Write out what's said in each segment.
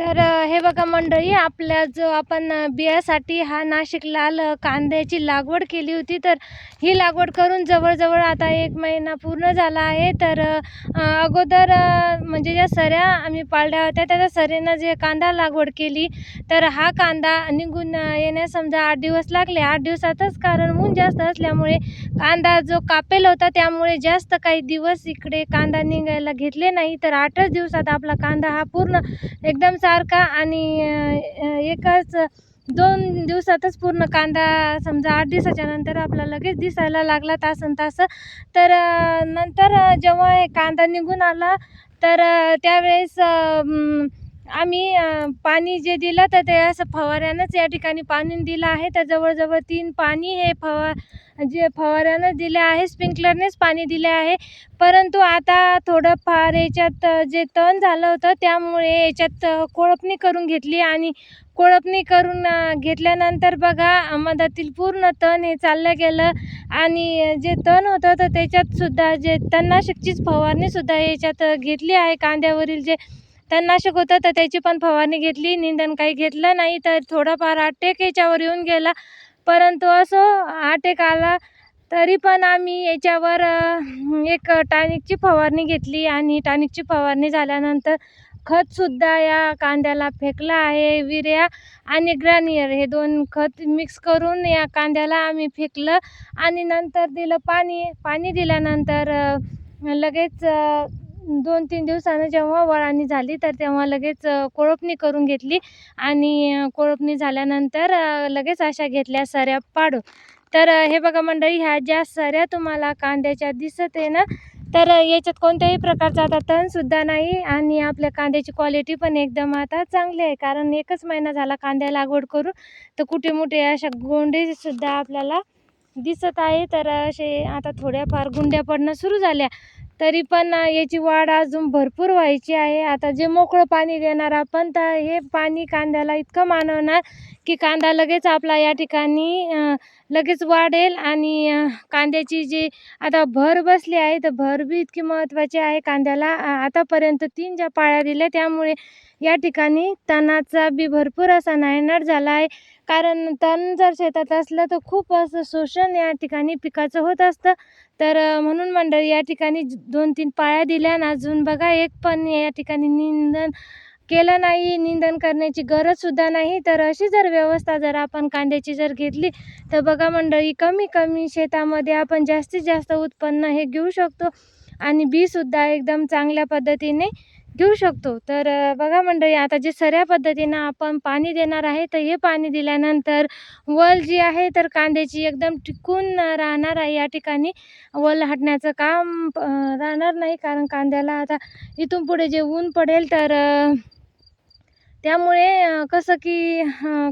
तर हे बघा मंडळी आपल्या जो आपण बियासाठी हा नाशिक लाल कांद्याची लागवड केली होती. तर ही लागवड करून जवळजवळ आता एक महिना पूर्ण झाला आहे. तर अगोदर म्हणजे ज्या सऱ्या आम्ही पाळल्या होत्या त्या सऱ्यानं जे कांदा लागवड केली तर हा कांदा निघून येण्यास समजा आठ दिवस लागले. आठ दिवसातच कारण ऊन जास्त असल्यामुळे कांदा जो कापेल होता त्यामुळे जास्त काही दिवस इकडे कांदा निघायला घेतले नाही. तर आठच दिवसात आपला कांदा हा पूर्ण एकदम सारखा आणि एकाच दोन दिवसातच पूर्ण कांदा समजा आठ दिवसाच्या नंतर आपला लगेच दिसायला लागला तासन तास. तर नंतर जेव्हा हे कांदा निघून आला तर त्यावेळेस आम्ही पाणी जे दिलं तर ते असं फवाऱ्यानंच या ठिकाणी पाणी दिलं आहे. तर जवळजवळ तीन पाणी हे फवा जे फवाऱ्यानंच दिले आहे स्प्रिंकलरनेच पाणी दिले आहे. परंतु आता थोडंफार याच्यात जे तण झालं होतं त्यामुळे याच्यात कोळपणी करून घेतली आणि कोळपणी करून घेतल्यानंतर बघा मधातील पूर्ण तण हे चाललं गेलं आणि जे तण होतं तर त्याच्यातसुद्धा जे तणनाशकचीच फवारणीसुद्धा याच्यात घेतली आहे. कांद्यावरील जे तणनाशक होतं तर त्याची पण फवारणी घेतली निंदण काही घेतलं नाही तर थोडाफार आटेक याच्यावर येऊन गेला. परंतु असो आटेक आला तरी पण आम्ही याच्यावर एक टॉनिकची फवारणी घेतली आणि टॅनिकची फवारणी झाल्यानंतर खतसुद्धा या कांद्याला फेकलं आहे विर्या आणि ग्रॅनियर हे दोन खत मिक्स करून या कांद्याला आम्ही फेकलं आणि नंतर दिलं पाणी. पाणी दिल्यानंतर लगेच दोन तीन दिवसानं जेव्हा वळणी झाली तर तेव्हा लगेच कोळपणी करून घेतली आणि कोळपणी झाल्यानंतर लगेच अशा घेतल्या सऱ्या पाडून. तर हे बघा मंडळी ह्या ज्या सऱ्या तुम्हाला कांद्याच्या दिसत आहे ना तर याच्यात कोणत्याही प्रकारचा आता तणसुद्धा नाही आणि आपल्या कांद्याची क्वालिटी पण एकदम आता चांगली आहे. कारण एकच महिना झाला कांद्या लागवड करून तर कुठे मोठे अशा गोंडेसुद्धा आपल्याला दिसत आहे. तर असे आता थोड्याफार गुंड्या पडणं सुरू झाल्या. तरी पण याची वाढ अजून भरपूर व्हायची आहे. आता जे मोकळं पाणी देणार आपण तर हे पाणी कांद्याला इतकं मानवणार की कांदा लगेच आपला या ठिकाणी लगेच वाढेल आणि कांद्याची जी आता भर बसली आहे तर भर बी इतकी महत्त्वाची आहे कांद्याला. आतापर्यंत तीन ज्या पाळ्या दिल्या त्यामुळे या ठिकाणी तणाचा बी भरपूर असा नायनाट झाला आहे. कारण तण जर शेतात असलं तर खूप असं शोषण या ठिकाणी पिकाचं होत असतं. तर म्हणून मंडळी या ठिकाणी दोन तीन पाळ्या दिल्या ना अजून बघा एक पण या ठिकाणी निंदन केलं नाही. निंदन करण्याची गरजसुद्धा नाही. तर अशी जर व्यवस्था जर आपण कांद्याची जर घेतली तर बघा मंडळी कमी कमी शेतामध्ये आपण जास्तीत जास्त उत्पन्न हे घेऊ शकतो. आणि बीसुद्धा एकदम चांगल्या पद्धतीने घेऊ शकतो. तर बघा मंडळी आता जे सऱ्या पद्धतीनं आपण पाणी देणार आहे तर हे पाणी दिल्यानंतर वल जी आहे तर कांद्याची एकदम टिकून राहणार आहे. या ठिकाणी वल हटण्याचं काम राहणार नाही कारण कांद्याला आता इथून पुढे जे ऊन पडेल तर त्यामुळे कसं की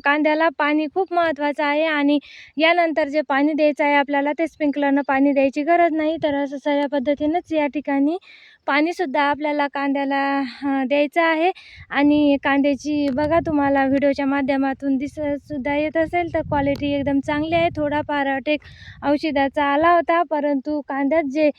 कांद्याला पाणी खूप महत्त्वाचं आहे आणि यानंतर जे पाणी द्यायचं आहे आपल्याला ते स्प्रिंकलरनं पाणी द्यायची गरज नाही. तर असं सगळ्या पद्धतीनंच या ठिकाणी पाणीसुद्धा आपल्याला कांद्याला द्यायचं आहे. आणि कांद्याची बघा तुम्हाला व्हिडिओच्या माध्यमातून दिसतसुद्धा येत असेल तर क्वालिटी एकदम चांगली आहे. थोडाफार अटेक औषधाचा आला होता परंतु कांद्यात जे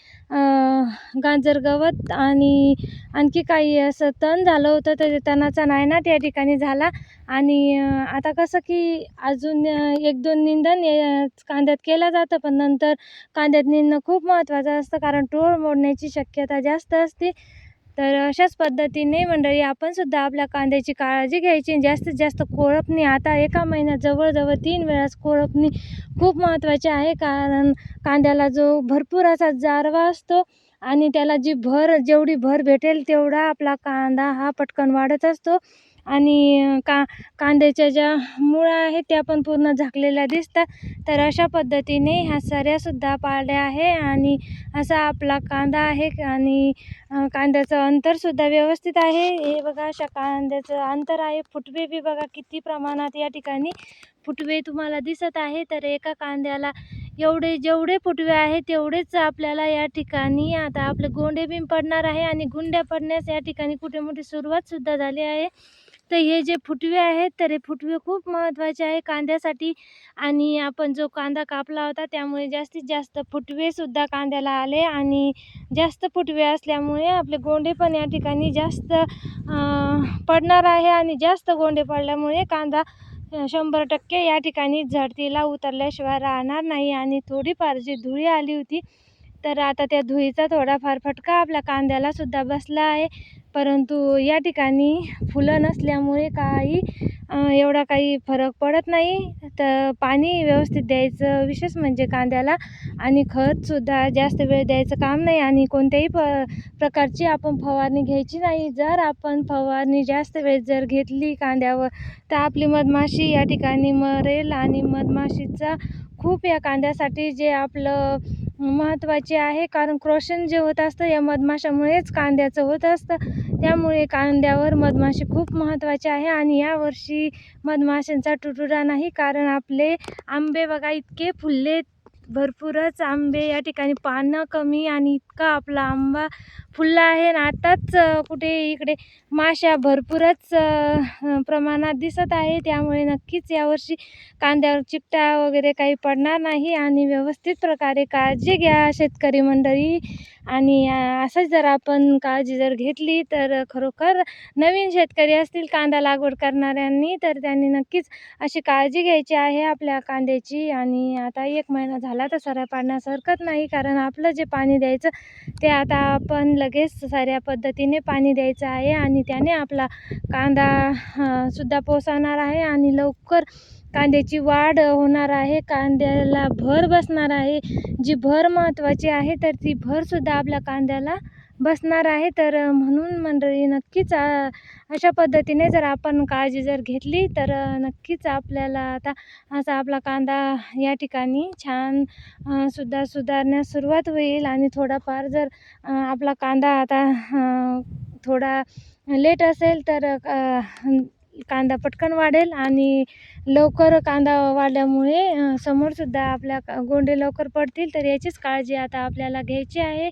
गाजर गवत आणि आणखी काही असं तण झालं होतं तर ते तणाचा नायनाट या ठिकाणी झाला. आणि आता कसं की अजून एक दोन निंदण कांद्यात केलं जातं पण नंतर कांद्यात निंदणं खूप महत्त्वाचं असतं कारण टोळ मोडण्याची शक्यता जास्त असते. तर अशाच पद्धतीने मंडळी आपण सुद्धा आपल्या कांद्याची काळजी घ्यायची जास्तीत जास्त कोळपणी आता एका महिन्यात जवळजवळ तीन वेळास कोळपणी खूप महत्त्वाची आहे कारण कांद्याला जो भरपूर असा जारवा असतो आणि त्याला जी भर जेवढी भर भेटेल तेवढा आपला कांदा हा पटकन वाढत असतो. आणि का कांद्याच्या ज्या मुळा आहेत त्या पण पूर्ण झाकलेल्या दिसतात. तर अशा पद्धतीने ह्या सऱ्यासुद्धा पाळल्या आहे आणि असा आपला कांदा आहे आणि कांद्याचं अंतरसुद्धा व्यवस्थित आहे. हे बघा अशा कांद्याचं अंतर आहे. फुटवे बी बघा किती प्रमाणात या ठिकाणी फुटवे तुम्हाला दिसत आहे. तर एका कांद्याला एवढे जेवढे फुटवे आहे तेवढेच आपल्याला या ठिकाणी आता आपले गोंडे बी पडणार आहे आणि गुंड्या पडण्यास या ठिकाणी कुठे मोठी सुरुवातसुद्धा झाली आहे. तर हे जे फुटवे आहेत तर हे फुटवे खूप महत्त्वाचे आहे कांद्यासाठी. आणि आपण जो कांदा कापला होता त्यामुळे जास्तीत जास्त फुटवेसुद्धा कांद्याला आले. आणि जास्त फुटवे असल्यामुळे आपले गोंडे पण या ठिकाणी जास्त पडणार आहे. आणि जास्त गोंडे पडल्यामुळे कांदा शंभर टक्के या ठिकाणी झडतीला उतरल्याशिवाय राहणार नाही. आणि थोडीफार जी धुळी आली होती तर आता त्या धुळीचा थोडाफार फटका आपल्या कांद्यालासुद्धा बसला आहे. परंतु या ठिकाणी फुलं नसल्यामुळे काही एवढा काही फरक पडत नाही. तर पाणी व्यवस्थित द्यायचं विशेष म्हणजे कांद्याला आणि खतसुद्धा जास्त वेळ द्यायचं काम नाही आणि कोणत्याही प प्रकारची आपण फवारणी घ्यायची नाही. जर आपण फवारणी जास्त वेळ जर घेतली कांद्यावर तर आपली मधमाशी या ठिकाणी मरेल आणि मधमाशीचा खूप या कांद्यासाठी जे आपलं महत्त्वाचे आहे. कारण क्रोशन जे होत असतं या मधमाशामुळेच कांद्याचं होत असतं. त्यामुळे कांद्यावर मधमाशी खूप महत्त्वाचे आहे आणि यावर्षी मधमाशांचा तुटवडा नाही. कारण आपले आंबे बघा इतके फुलले भरपूरच आंबे या ठिकाणी पानं कमी आणि इतका आपला आंबा फुलला आहे. आणि आताच कुठे इकडे माश्या भरपूरच प्रमाणात दिसत आहे. त्यामुळे नक्कीच यावर्षी कांद्यावर चिकटा वगैरे काही पडणार नाही. आणि व्यवस्थित प्रकारे काळजी घ्या शेतकरी मंडळी. आणि असंच जर आपण काळजी जर घेतली तर खरोखर नवीन शेतकरी असतील कांदा लागवड करणाऱ्यांनी तर त्यांनी नक्कीच अशी काळजी घ्यायची आहे आपल्या कांद्याची. आणि आता एक महिना झाला तर सऱ्या पाडण्यास हरकत नाही कारण आपलं जे पाणी द्यायचं ते आता आपण लगेच साऱ्या पद्धतीने पाणी द्यायचं आहे आणि त्याने आपला कांदा सुद्धा पोसवणार आहे आणि लवकर कांद्याची वाढ होणार आहे. कांद्याला भर बसणार आहे. जी भर महत्त्वाची आहे तर ती भरसुद्धा आपल्या कांद्याला बसणार आहे. तर म्हणून मंडळी नक्कीच अशा पद्धतीने जर आपण काळजी जर घेतली तर नक्कीच आपल्याला आता असा आपला कांदा या ठिकाणी छान सुद्धा सुधारण्यास सुरुवात होईल. आणि थोडाफार जर आपला कांदा आता थोडा लेट असेल तर कांदा पटकन वाढेल आणि लवकर कांदा वाढल्यामुळे समोरसुद्धा आपल्या गोंडे लवकर पडतील. तर याचीच काळजी आता आपल्याला घ्यायची आहे.